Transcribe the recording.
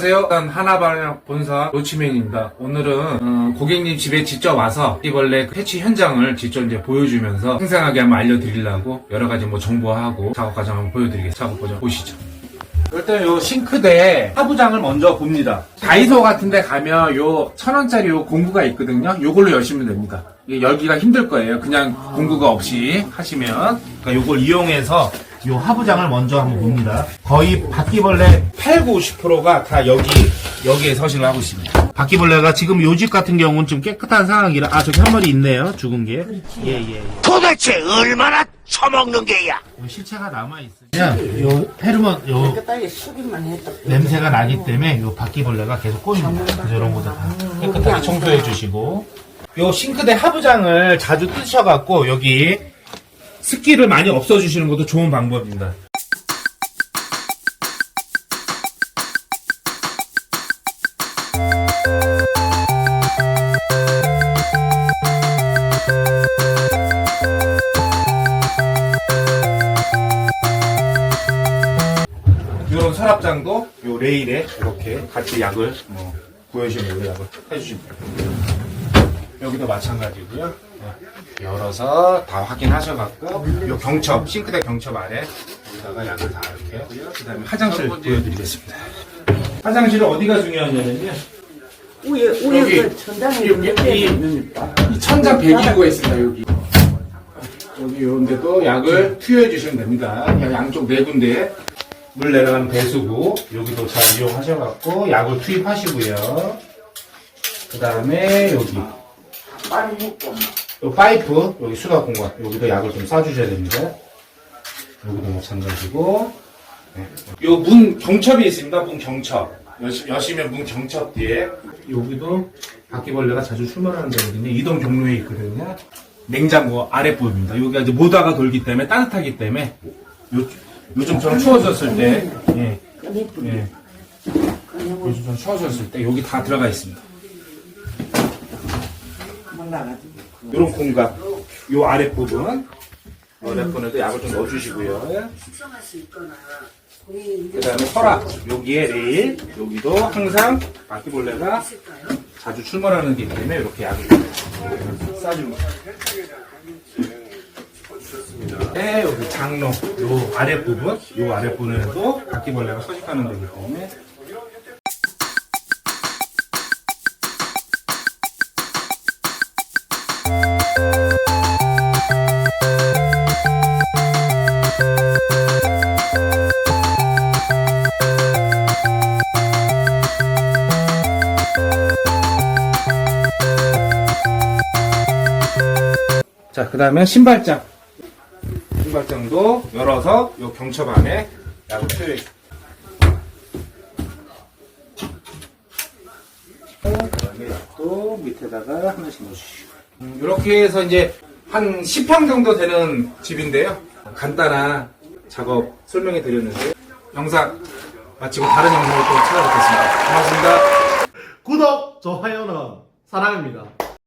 안녕하세요. 일단 하나바냐 본사 로치맨입니다. 오늘은 어, 고객님 집에 직접 와서 바퀴벌레 패치 현장을 직접 이제 보여주면서 생생하게 한번 알려드리려고 여러 가지 뭐 정보하고 작업 과정 한번 보여드리겠습니다. 작업 과정 보시죠. 일단 요 싱크대 하부장을 먼저 봅니다. 다이소 같은데 가면 요 천 원짜리 요 공구가 있거든요. 요걸로 여시면 됩니다. 이게 열기가 힘들 거예요. 그냥 공구가 없이 하시면. 그러니까 요걸 이용해서 요 하부장을 먼저 한번 봅니다. 거의 바퀴벌레 8, 9, 90%가 다 여기 여기에 서식을 하고 있습니다. 바퀴벌레가 지금 요 집 같은 경우는 좀 깨끗한 상황이라 아 저기 한 마리 있네요. 죽은 게. 예예. 예. 도대체 얼마나 처먹는 게야? 요 실체가 남아 있어요. 요 페르몬 요 깨끗하게 수기만 했다. 냄새가 나기 때문에 요 바퀴벌레가 계속 꼬입니다. 그래서 이런 것도 다 깨끗하게 청소해 주시고 요 싱크대 하부장을 자주 뜨셔갖고 여기 습기를 많이 없애주시는 것도 좋은 방법입니다. 서랍장도 요 레일에 이렇게 같이 약을 뭐 구해주시면 요 약을 해주시면 돼요. 여기도 마찬가지고요. 네. 열어서 다 확인하셔갖고 요 경첩 싱크대 경첩 아래 여기다가 약을 다 이렇게 그다음에 화장실 보여드리겠습니다. 화장실은 어디가 중요하냐면요. 위에 여기, 그 천장에 여기, 이-. 이 천장 배기구가 있습니다 여기. 여기 요런데도 약을 투여해 주시면 됩니다. 그냥 양쪽 네 군데 물 내려가는 배수구 여기도 잘 이용하셔갖고 약을 투입하시고요. 그 다음에 여기 빨리. 요 파이프 여기 수납 공간 여기도 약을 좀 쏴주셔야 됩니다. 여기도 마찬가지고 네. 요문 경첩이 있습니다. 문 경첩 여시, 여시면 문 경첩 뒤에 여기도 바퀴벌레가 자주 출몰하는 데거든요. 이동 경로에 있거든요. 냉장고 아랫부분입니다. 여기가 이제 모다가 돌기 때문에 따뜻하기 때문에 요, 요즘처럼 추워졌을 때 예. 예, 요즘처럼 추워졌을 때 여기 다 들어가 있습니다. 이런 공간, 요 아랫 부분, 아랫 부분에도 약을 좀 넣어주시고요. 그 다음에 서랍, 여기에 레일, 여기도 항상 바퀴벌레가 자주 출몰하는 게 때문에 이렇게 약을 싸주는. 네, 여기 장로, 요 아랫부분, 요 아랫부분에도 바퀴벌레가 서식하는 데기 때문에 자, 그 다음에 신발장. 신발장도 열어서 요 경첩 안에 그다음에 약도 밑에다가 하나씩 넣어주시고. 음, 이렇게 해서 이제 한 10평 정도 되는 집인데요. 간단한 작업 설명해 드렸는데 영상 마치고 다른 영상을 또 찾아뵙겠습니다. 고맙습니다. 구독, 좋아요는 사랑입니다.